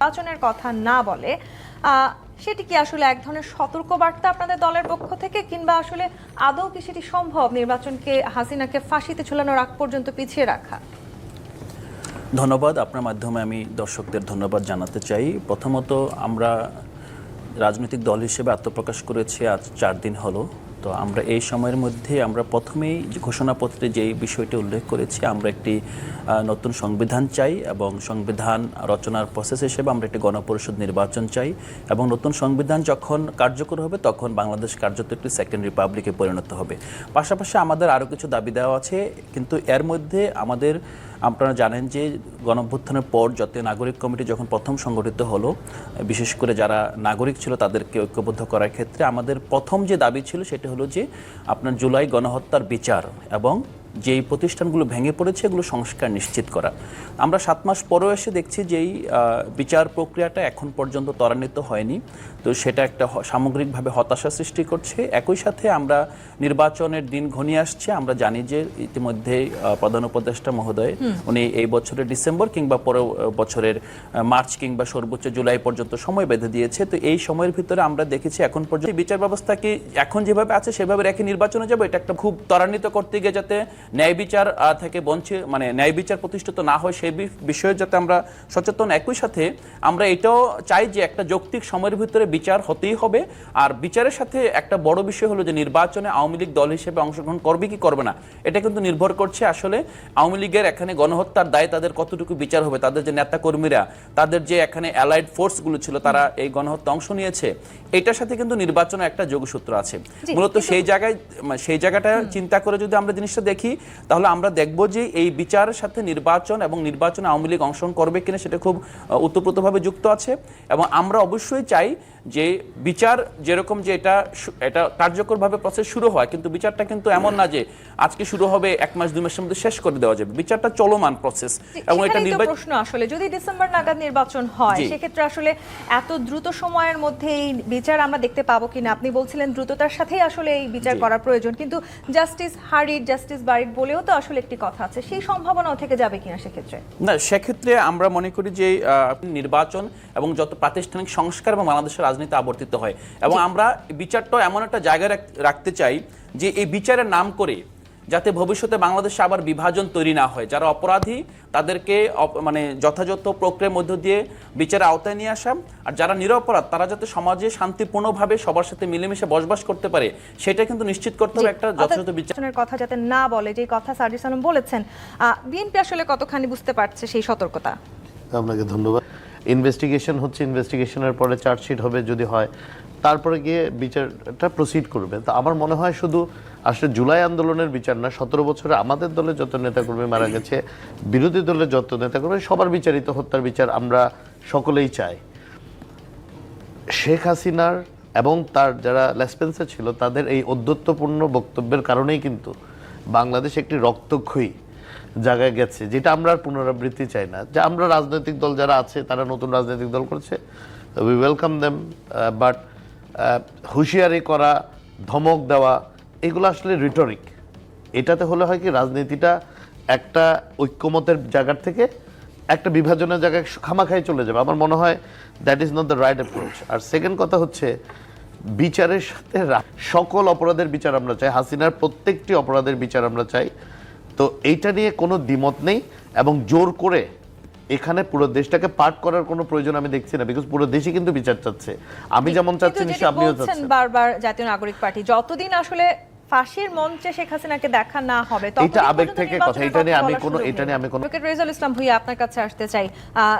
নির্বাচনের কথা না বলে সেটি কি আসলে এক ধরনের সতর্কবার্তা আপনাদের দলের পক্ষ থেকে, কিংবা আসলে আদৌ কি সেটি সম্ভব নির্বাচনকে, হাসিনাকে ফাঁসিতে ঝুলানোর আগ পর্যন্ত পিছিয়ে রাখা? ধন্যবাদ। আপনার মাধ্যমে আমি দর্শকদের ধন্যবাদ জানাতে চাই। প্রথমত আমরা রাজনৈতিক দল হিসেবে আত্মপ্রকাশ করেছি, আজ চার দিন হলো। তো আমরা এই সময়ের মধ্যে আমরা প্রথমেই ঘোষণাপত্রে যে বিষয়টি উল্লেখ করেছি, আমরা একটি নতুন সংবিধান চাই এবং সংবিধান রচনার প্রসেস হিসেবে আমরা একটি গণপরিষদ নির্বাচন চাই এবং নতুন সংবিধান যখন কার্যকর হবে তখন বাংলাদেশ কার্যত একটি সেকেন্ড রিপাবলিকে পরিণত হবে। পাশাপাশি আমাদের আরও কিছু দাবি দেওয়া আছে, কিন্তু এর মধ্যে আমাদের আপনারা জানেন যে গণঅভ্যুত্থানের পর জাতীয় নাগরিক কমিটি যখন প্রথম সংগঠিত হলো, বিশেষ করে যারা নাগরিক ছিল তাদেরকে ঐক্যবদ্ধ করার ক্ষেত্রে আমাদের প্রথম যে দাবি ছিল সেটা হলো যে আপনার জুলাই গণহত্যার বিচার এবং যেই প্রতিষ্ঠানগুলো ভেঙে পড়েছে এগুলো সংস্কার নিশ্চিত করা। আমরা সাত মাস পরেও এসে দেখছি যে এই আহ, বিচার প্রক্রিয়াটা এখন পর্যন্ত ত্বরান্বিত হয়নি। তো সেটা একটা সামগ্রিকভাবে হতাশা সৃষ্টি করছে। একই সাথে আমরা নির্বাচনের দিন ঘনিয়ে আসছে। আমরা জানি যে ইতিমধ্যে প্রধান উপদেষ্টা মহোদয় উনি এই বছরের ডিসেম্বর কিংবা পরের বছরের মার্চ কিংবা সর্বোচ্চ জুলাই পর্যন্ত সময় বেঁধে দিয়েছে। তো এই সময়ের ভিতরে আমরা দেখেছি এখন পর্যন্ত বিচার ব্যবস্থা কি এখন যেভাবে আছে সেভাবে রেখে নির্বাচনে যাবে এটা একটা খুব ত্বরান্বিত করতে গিয়ে যাতে ন্যায় বিচার থেকে বঞ্চিত মানে ন্যায় বিচার প্রতিষ্ঠিত না হয় সেই বিষয়ে যাতে আমরা সচেতন। একই সাথে আমরা এটাও চাই যে একটা যৌক্তিক সময়ের ভিতরে বিচার হতেই হবে। আর বিচারের সাথে একটা বড় বিষয় হলো যে নির্বাচনে আওয়ামী লীগ দল হিসেবে অংশগ্রহণ করবে কি করবে না এটা কিন্তু নির্ভর করছে আসলে আওয়ামী লীগের এখানে গণহত্যার দায় তাদের কতটুকু বিচার হবে তাদের যে নেতা কর্মীরা তাদের যে এখানে অ্যালাইড ফোর্সগুলো ছিল তারা এই গণহত্যা অংশ নিয়েছে। এটার সাথে কিন্তু নির্বাচনে একটা যোগসূত্র আছে। মূলত সেই জায়গায় মানে সেই জায়গাটা চিন্তা করে যদি আমরা জিনিসটা দেখি তাহলে আমরা দেখব যে এই বিচারের সাথে নির্বাচন এবং নির্বাচনে আওয়ামী লীগ অংশগ্রহণ করবে কিনা সেটা খুব ওতপ্রোতভাবে যুক্ত আছে। এবং আমরা অবশ্যই চাই যে বিচার যেরকম যে এটা এটা কার্যকরভাবে প্রসেস শুরু হয় কিন্তু বিচারটা কিন্তু এমন না যে আজকে শুরু হবে এক মাস দুই মাসের মধ্যে শেষ করে দেওয়া যাবে। বিচারটা চলমান প্রসেস এবং এটা নির্বাচন প্রশ্ন আসলে যদি ডিসেম্বর নাগাদ নির্বাচন হয়। সেক্ষেত্রে আসলে এত দ্রুত সময়ের মধ্যে এই বিচার আমরা দেখতে পাবো কিনা? আপনি বলছিলেন দ্রুততার সাথেই আসলে এই বিচার। করা প্রয়োজন কিন্তু জাস্টিস হারিড জাস্টিস বারিড বলেও তো আসলে একটি কথা আছে। সেই সম্ভাবনাও থেকে যাবে কিনা সেক্ষেত্রে? না সেক্ষেত্রে আমরা মনে করি যে নির্বাচন এবং যত প্রাতিষ্ঠানিক সংস্কার এবং বাংলাদেশের রাজনীতি আবর্তিত হয়। এবং আমরা বিচারটা এমন একটা জায়গায় রাখতে চাই যে এই বিচারের নাম করে যাতে ভবিষ্যতে বাংলাদেশে আবার বিভাজন তৈরি না হয়। যারা অপরাধী তাদেরকে মানে যথাযথ প্রক্রিয়ার মধ্য দিয়ে বিচারের আওতায় নিয়ে আসা আর যারা নিরপরাধ তারা যাতে সমাজে শান্তিপূর্ণভাবে সবার সাথে মিলেমিশে বসবাস করতে পারে সেটা কিন্তু নিশ্চিত করতে হবে একটা যথাযথ বিচার। নির্বাচনের কথা যাতে না বলে যে কথা সার্জিস আলম বলেছেন বিএনপি আসলে কতখানি বুঝতে পারছে সেই সতর্কতা? আপনাকে ধন্যবাদ। ইনভেস্টিগেশন হচ্ছে ইনভেস্টিগেশনের পরে চার্জশিট হবে যদি হয়। তারপরে গিয়ে বিচারটা প্রসিড করবে। তো আমার মনে হয় শুধু আসলে জুলাই আন্দোলনের বিচার না, সতেরো বছরে আমাদের দলে যত নেতাকর্মী মারা গেছে, বিরোধী দলের যত নেতাকর্মী, সবার বিচারিত হত্যার বিচার আমরা সকলেই চাই। শেখ হাসিনার এবং তার যারা লেসপেন্সার ছিল, তাদের এই অধ্যত্বপূর্ণ বক্তব্যের কারণেই কিন্তু বাংলাদেশ একটি রক্তক্ষয়ী। জায়গায় গেছে, যেটা আমরা পুনরাবৃত্তি চাই না। যে আমরা রাজনৈতিক দল যারা আছে, তারা নতুন রাজনৈতিক দল করছে উই ওয়েলকাম দেম বাট হুঁশিয়ারি করা, ধমক দেওয়া, এগুলো আসলে রিটরিক এটাতে হলে হয় কি, রাজনীতিটা একটা ঐক্যমতের জায়গার থেকে একটা বিভাজনের জায়গায় খামাখাই চলে যাবে। আমার মনে হয় that is not the right approach R second কথা হচ্ছে, বিচারের সাথে সকল অপরাধের বিচার আমরা চাই। হাসিনার প্রত্যেকটি অপরাধের বিচার আমরা চাই। তো এইটা নিয়ে কোনো দ্বিমত নেই এবং জোর করে এখানে পুরো দেশটাকে পার্ট করার কোনো প্রয়োজন আমি দেখছি না বিকজ পুরো দেশই কিন্তু বিচার চাচ্ছে। আমি যেমন চাচ্ছি যেটি আপনিও চাচ্ছেন। বারবার জাতীয় নাগরিক পার্টি যতদিন আসলে ফাঁসির মঞ্চে শেখ হাসিনাকে দেখা না হবে এটা আবেগ থেকে কথা, এটা নিয়ে আমি কোনো- এটা নিয়ে আমি কোনো- রেজাউল ইসলাম ভুইয়া আপনার কাছে আসতে চাই।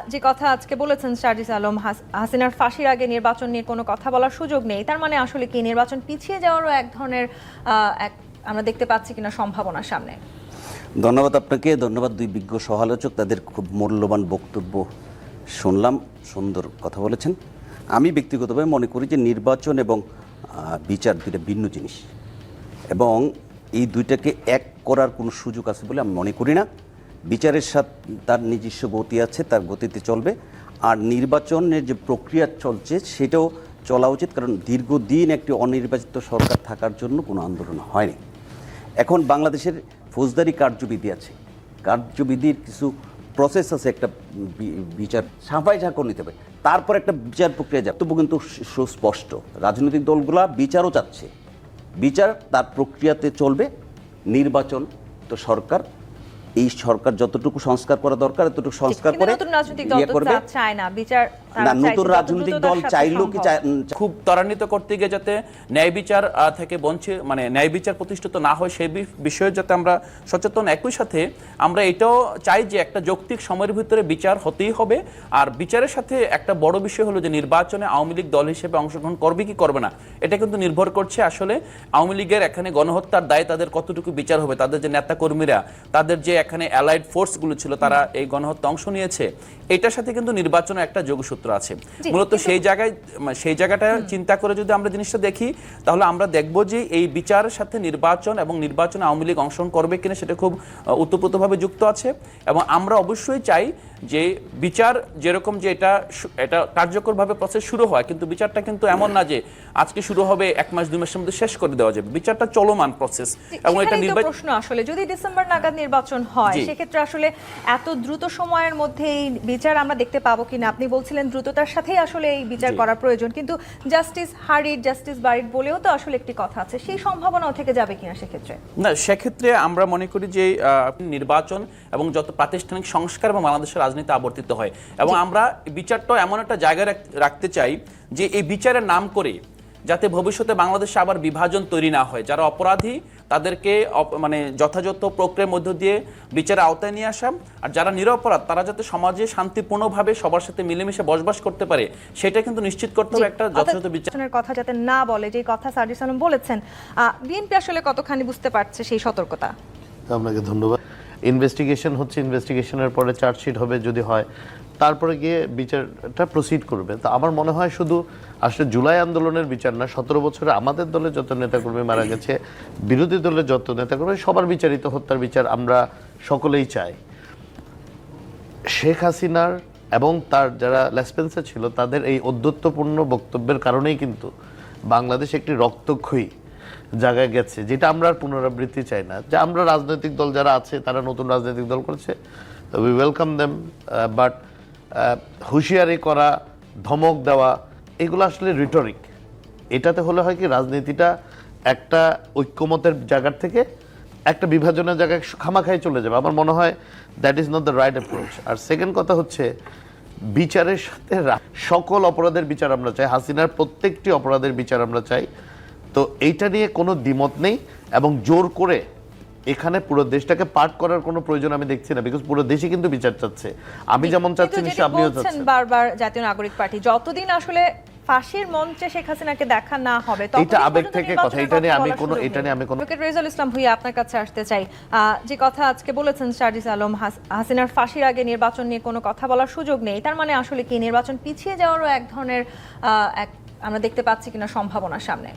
যে কথা আজকে বলেছেন সার্জিস আলম হাসিনার ফাঁসির আগে নির্বাচন নিয়ে কোনো কথা বলার সুযোগ নেই। তার মানে আসলে কি নির্বাচন পিছিয়ে যাওয়ারও এক ধরনের আহ, এক আমরা দেখতে পাচ্ছি কিনা সম্ভাবনা সামনে। ধন্যবাদ আপনাকে, ধন্যবাদ দুই বিজ্ঞ সহালোচক, তাদের খুব মূল্যবান বক্তব্য শুনলাম, সুন্দর কথা বলেছেন। আমি ব্যক্তিগতভাবে মনে করি যে নির্বাচন এবং বিচার দুইটা ভিন্ন জিনিস এবং এই দুইটাকে এক করার কোনো সুযোগ আছে বলে আমি মনে করি না। বিচারের সাথে, তার নিজস্ব গতি আছে, তার গতিতে চলবে। আর নির্বাচনের যে প্রক্রিয়া চলছে, সেটাও চলা উচিত, কারণ দীর্ঘদিন একটি অনির্বাচিত সরকার থাকার জন্য কোনো আন্দোলন হয়নি। এখন বাংলাদেশের ফৌজদারি কার্যবিধি আছে। কার্যবিধির কিছু প্রসেস আছে একটা বিচার সাফাই ঝাঁকর নিতে হবে। তারপর একটা বিচার প্রক্রিয়া যাবে তবু কিন্তু সুস্পষ্ট। রাজনৈতিক দলগুলা বিচারও চাচ্ছে। বিচার তার প্রক্রিয়াতে চলবে। নির্বাচন তো সরকার। এই সরকার যতটুকু সংস্কার করা দরকার ততটুকু সংস্কার করে ইয়ে চায় না বিচার না নতুন রাজনৈতিক দল চাইলেও কি খুব ত্বরান্বিত করতে গিয়ে যাতে ন্যায় বিচার থেকে বঞ্চিত মানে ন্যায় বিচার প্রতিষ্ঠিত না হয় সেই বিষয়ে যাতে আমরা সচেতন। একই সাথে আমরা এটাও চাই যে একটা যৌক্তিক সময়ের ভিতরে বিচার হতেই হবে। আর বিচারের সাথে একটা বড় বিষয় হলো যে নির্বাচনে আওয়ামী লীগ দল হিসেবে অংশগ্রহণ করবে কি করবে না এটা কিন্তু নির্ভর করছে আসলে আওয়ামী লীগের এখানে গণহত্যার দায় তাদের কতটুকু বিচার হবে তাদের যে নেতা কর্মীরা তাদের যে এখানে অ্যালাইড ফোর্সগুলো ছিল তারা এই গণহত্যা অংশ নিয়েছে। এটার সাথে কিন্তু নির্বাচনের একটা যোগসূত্র আছে। মূলত সেই জায়গায় মানে সেই জায়গাটা চিন্তা করে যদি আমরা জিনিসটা দেখি তাহলে আমরা দেখব যে এই বিচারের সাথে নির্বাচন এবং নির্বাচনে আওয়ামী লীগ অংশগ্রহণ করবে কিনা সেটা খুব ওতপ্রোতভাবে যুক্ত আছে। এবং আমরা অবশ্যই চাই যে বিচার যেরকম যে এটা এটা কার্যকরভাবে প্রসেস শুরু হয় কিন্তু বিচারটা কিন্তু এমন না যে আজকে শুরু হবে এক মাস দুই মাসের মধ্যে শেষ করে দেওয়া যাবে। বিচারটা চলমান প্রসেস এবং এটা নির্বাচন প্রশ্ন আসলে যদি ডিসেম্বর নাগাদ নির্বাচন হয়। সেক্ষেত্রে আসলে এত দ্রুত সময়ের মধ্যে এই বিচার আমরা দেখতে পাবো কিনা? আপনি বলছিলেন দ্রুততার সাথেই আসলে এই বিচার জি। করার প্রয়োজন কিন্তু জাস্টিস হারিড জাস্টিস বারিড বলেও তো আসলে একটি কথা আছে। সেই সম্ভাবনাও থেকে যাবে কিনা সেক্ষেত্রে? না সেক্ষেত্রে আমরা মনে করি যে নির্বাচন এবং যত প্রাতিষ্ঠানিক সংস্কার এবং বাংলাদেশের রাজনীতি আবর্তিত হয়। এবং আমরা বিচারটা এমন একটা জায়গায় রাখতে চাই যে এই বিচারের নাম করে যাতে ভবিষ্যতে বাংলাদেশে আবার বিভাজন তৈরি না হয়। যারা অপরাধী তাদেরকে মানে যথাযথ প্রক্রিয়ার মধ্য দিয়ে বিচারের আওতায় নিয়ে আসা আর যারা নিরপরাধ তারা যাতে সমাজে শান্তিপূর্ণভাবে সবার সাথে মিলেমিশে বসবাস করতে পারে সেটা কিন্তু নিশ্চিত করতে হবে একটা যথাযথ বিচার। নির্বাচনের কথা যাতে না বলে যে কথা সার্জিস আলম বলেছেন বিএনপি আসলে কতখানি বুঝতে পারছে সেই সতর্কতা? আপনাকে ধন্যবাদ। ইনভেস্টিগেশন হচ্ছে ইনভেস্টিগেশনের পরে চার্জশিট হবে যদি হয়। তারপরে গিয়ে বিচারটা প্রসিড করবে। তো আমার মনে হয় শুধু আসলে জুলাই আন্দোলনের বিচার না, সতেরো বছরে আমাদের দলে যত নেতাকর্মী মারা গেছে, বিরোধী দলের যত নেতাকর্মী, সবার বিচারিত হত্যার বিচার আমরা সকলেই চাই। শেখ হাসিনার এবং তার যারা লেসপেন্সার ছিল, তাদের এই অধ্যত্বপূর্ণ বক্তব্যের কারণেই কিন্তু বাংলাদেশ একটি রক্তক্ষয়ী জায়গায় গেছে, যেটা আমরা আর পুনরাবৃত্তি চাই না। যে আমরা রাজনৈতিক দল যারা আছে, তারা নতুন রাজনৈতিক দল করেছে উই ওয়েলকাম দেম বাট হুঁশিয়ারি করা, ধমক দেওয়া, এগুলো আসলে রিটরিক এটাতে হলে হয় কি, রাজনীতিটা একটা ঐক্যমতের জায়গার থেকে একটা বিভাজনের জায়গায় খামাখাই চলে যাবে। আমার মনে হয় that is not the right approach R second কথা হচ্ছে, বিচারের সাথে সকল অপরাধের বিচার আমরা চাই। হাসিনার প্রত্যেকটি অপরাধের বিচার আমরা চাই। তো এইটা নিয়ে কোনো দ্বিমত নেই এবং জোর করে এখানে পুরো দেশটাকে পার্ট করার কোনো প্রয়োজন আমি দেখছি না বিকজ পুরো দেশই কিন্তু বিচার চাচ্ছে। আমি যেমন চাচ্ছি কিন্তু নিশ্চয়ই আপনিও চাচ্ছেন। বারবার জাতীয় নাগরিক পার্টি যতদিন আসলে ফাঁসির মঞ্চে শেখ হাসিনাকে দেখা না হবে এটা আবেগ থেকে কথা, এটা নিয়ে আমি কোনো- এটা নিয়ে আমি কোনো- রেজাউল ইসলাম ভুইয়া আপনার কাছে আসতে চাই। যে কথা আজকে বলেছেন সার্জিস আলম হাসিনার ফাঁসির আগে নির্বাচন নিয়ে কোনো কথা বলার সুযোগ নেই। তার মানে আসলে কি নির্বাচন পিছিয়ে যাওয়ারও এক ধরনের আহ, এক আমরা দেখতে পাচ্ছি কিনা সম্ভাবনা সামনে।